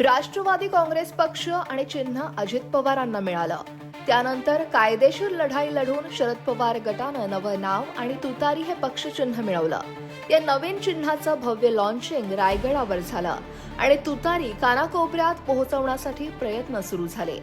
राष्ट्रवादी काँग्रेस पक्ष आणि चिन्ह अजित पवारांना मिळालं. त्यानंतर कायदेशीर लढाई लढून शरद पवार गटानं नवं नाव आणि तुतारी हे पक्षचिन्ह मिळवलं. या नवीन चिन्हाचं भव्य लॉन्चिंग रायगडावर झालं आणि तुतारी कानाकोपऱ्यात पोहोचवण्यासाठी प्रयत्न सुरू झाले.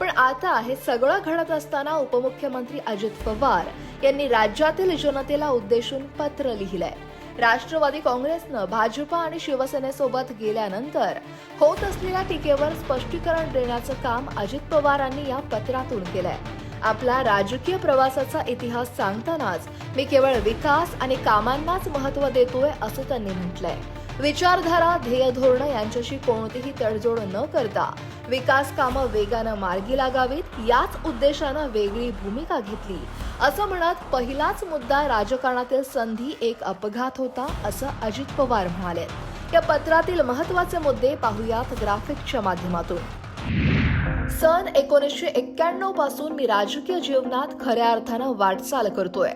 पण आता हे सगळं घडत असताना उपमुख्यमंत्री अजित पवार यांनी राज्यातील जनतेला उद्देशून पत्र लिहिलंय. राष्ट्रवादी काँग्रेसनं भाजपा आणि शिवसेनेसोबत गेल्यानंतर होत असलेल्या टीकेवर स्पष्टीकरण देण्याचं काम अजित पवारांनी या पत्रातून केलंय. आपला राजकीय प्रवासाचा इतिहास सांगतानाच मी केवळ विकास आणि कामांनाच महत्त्व देतोय असं त्यांनी म्हटलंय. विचारधारा ध्येयधोरण यांच्याशी कोणतीही तडजोड न करता विकास कामं वेगानं मार्गी लागावीत याच उद्देशानं वेगळी भूमिका घेतली. असं म्हणत पहिलाच मुद्दा राजकारणातील संधी एक अपघात होता असं अजित पवार म्हणाले या पत्रातील महत्त्वाचे मुद्दे पाहुयात ग्राफिकच्या माध्यमातून. सन एकोणीसशे एक्क्याण्णवपासून मी राजकीय जीवनात खऱ्या अर्थानं वाटचाल करतोय.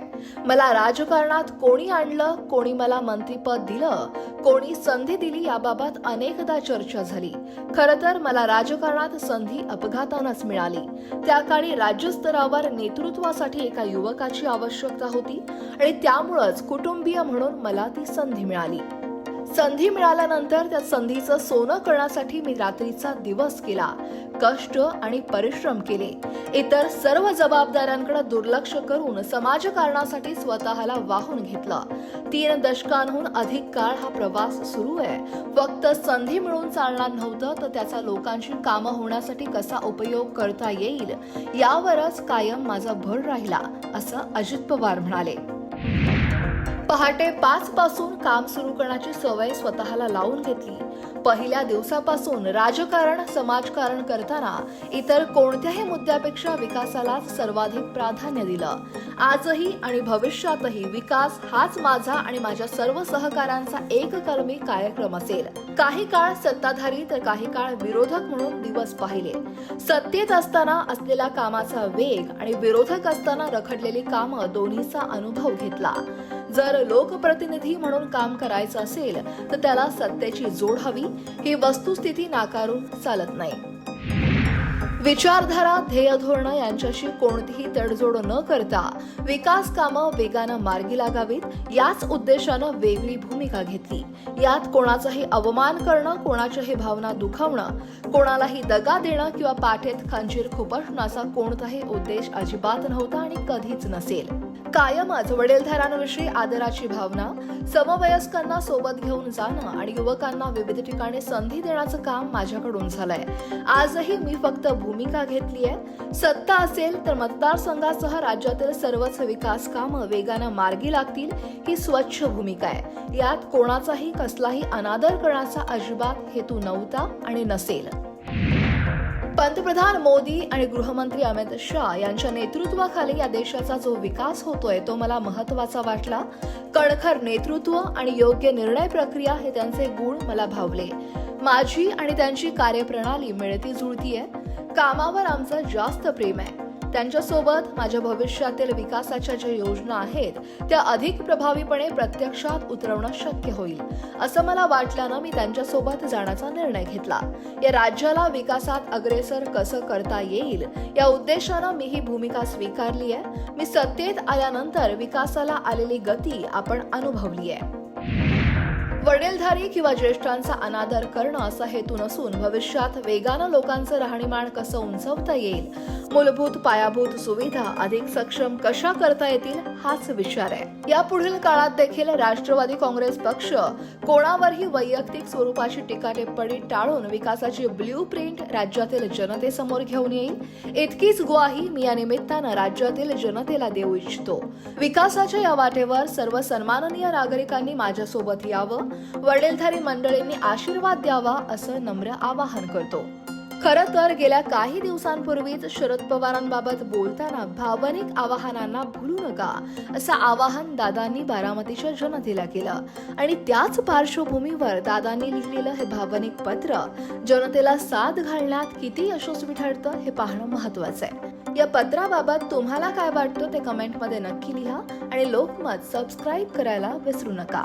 मला राजकारणात कोणी आणलं कोणी मला मंत्रीपद दिलं कोणी संधी दिली याबाबत अनेकदा चर्चा झाली. खरं तर मला राजकारणात संधी अपघातानंच मिळाली. त्या काळी राज्यस्तरावर नेतृत्वासाठी एका युवकाची आवश्यकता होती आणि त्यामुळंच कुटुंबीय म्हणून मला ती संधी मिळाली. संधी मिळाल्यानंतर त्या संधीचं सोनं करण्यासाठी मी रात्रीचा दिवस केला कष्ट आणि परिश्रम केले. इतर सर्व जबाबदाऱ्यांकडे दुर्लक्ष करून समाजकारणासाठी स्वतःला वाहून घेतलं. तीन दशकांहून अधिक काळ हा प्रवास सुरू आहे. फक्त संधी मिळून चालणार नव्हतं तर त्याचा लोकांची कामं होण्यासाठी कसा उपयोग करता येईल यावरच कायम माझा भर राहिला असं अजित पवार म्हणाले. पहाटे पाच पासून काम सुरू करण्याची सवय स्वतःला लावून घेतली. पहिल्या दिवसापासून राजकारण समाजकारण करताना इतर कोणत्याही मुद्द्यापेक्षा विकासालाच सर्वाधिक प्राधान्य दिलं. आजही आणि भविष्यातही विकास हाच माझा आणि माझ्या सर्व सहकाऱ्यांचा एककर्मी कार्यक्रम असेल. काही काळ सत्ताधारी तर काही काळ विरोधक म्हणून दिवस पाहिले. सत्तेत असताना असलेला कामाचा वेग आणि विरोधक असताना रखडलेली कामं दोन्हीचा अनुभव घेतला. जर लोकप्रतिनिधी म्हणून काम करायचं असेल तर त्याला सत्तेची जोड हवी. ही वस्तुस्थिती नाकारून चालत नाही. विचारधारा ध्येय धोरणं यांच्याशी कोणतीही तडजोड न करता विकास कामं वेगानं मार्गी लागावीत याच उद्देशानं वेगळी भूमिका घेतली. यात कोणाचाही अवमान करणं कोणाच्याही भावना दुखावणं कोणालाही दगा देणं किंवा पाठेत खंजीर खुपसण्याचा कोणताही उद्देश अजिबात नव्हता आणि कधीच नसेल. कायमच वडीलधारांविषयी आदराची भावना समवयस्कांना सोबत घेऊन जाणं आणि युवकांना विविध ठिकाणी संधी देण्याचं काम माझ्याकडून झालंय. आजही मी फक्त भूमिका घेतली आहे. सत्ता असेल तर मतदारसंघासह राज्यातील सर्वच विकास कामं वेगानं मार्गी लागतील ही स्वच्छ भूमिका आहे. यात कोणाचाही कसलाही अनादर करण्याचा अजिबात हेतू नव्हता आणि नसेल. पंतप्रधान मोदी आणि गृहमंत्री अमित शाह यांच्या नेतृत्वाखाली या देशाचा जो विकास होतोय तो मला महत्त्वाचा वाटला. कणखर नेतृत्व आणि योग्य निर्णय प्रक्रिया हे त्यांचे गुण मला भावले. माझी आणि त्यांची कार्यप्रणाली मिळती जुळती आहे कामावर आमचं जास्त प्रेम आहे. त्यांच्यासोबत माझ्या भविष्यातील विकासाच्या ज्या योजना आहेत त्या अधिक प्रभावीपणे प्रत्यक्षात उतरवणं शक्य होईल. असं मला वाटल्यानं मी त्यांच्यासोबत जाण्याचा निर्णय घेतला. या राज्याला विकासात अग्रेसर कसं करता येईल या उद्देशानं मी ही भूमिका स्वीकारली आहे. मी सत्तेत आल्यानंतर विकासाला आलेली गती आपण अनुभवली आहे. वडीलधारी किंवा ज्येष्ठांचा अनादर करणं असा हेतू नसून भविष्यात वेगानं लोकांचं राहणीमान कसं उंचवता येईल? मूलभूत पायाभूत सुविधा अधिक सक्षम कशा करता येतील हाच विचार आहे. या पुढील काळात देखील राष्ट्रवादी काँग्रेस पक्ष कोणावरही वैयक्तिक स्वरूपाची टीका टिप्पणी टाळून विकासाची ब्ल्यू प्रिंट राज्यातील जनतेसमोर घेऊन येईल? इतकीच ग्वाही मी या निमित्तानं राज्यातील जनतेला देऊ इच्छितो. विकासाच्या या वाटेवर सर्व सन्माननीय नागरिकांनी माझ्यासोबत यावं. वडीलधारी मंडळींनी आशीर्वाद द्यावा असं नम्र आवाहन करतो. खरं तर गेल्या काही दिवसांपूर्वीच शरद पवारांबाबत बोलताना भावनिक आवाहनांना भुलू नका असं आवाहन दादांनी बारामतीच्या जनतेला केलं. आणि त्याच पार्श्वभूमीवर दादांनी लिहिलेलं हे भावनिक पत्र जनतेला साथ घालण्यात किती यशस्वी ठरतं हे पाहणं महत्वाचं आहे. या पत्राबाबत तुम्हाला काय वाटतं ते कमेंटमध्ये नक्की लिहा आणि लोकमत सबस्क्राईब करायला विसरू नका.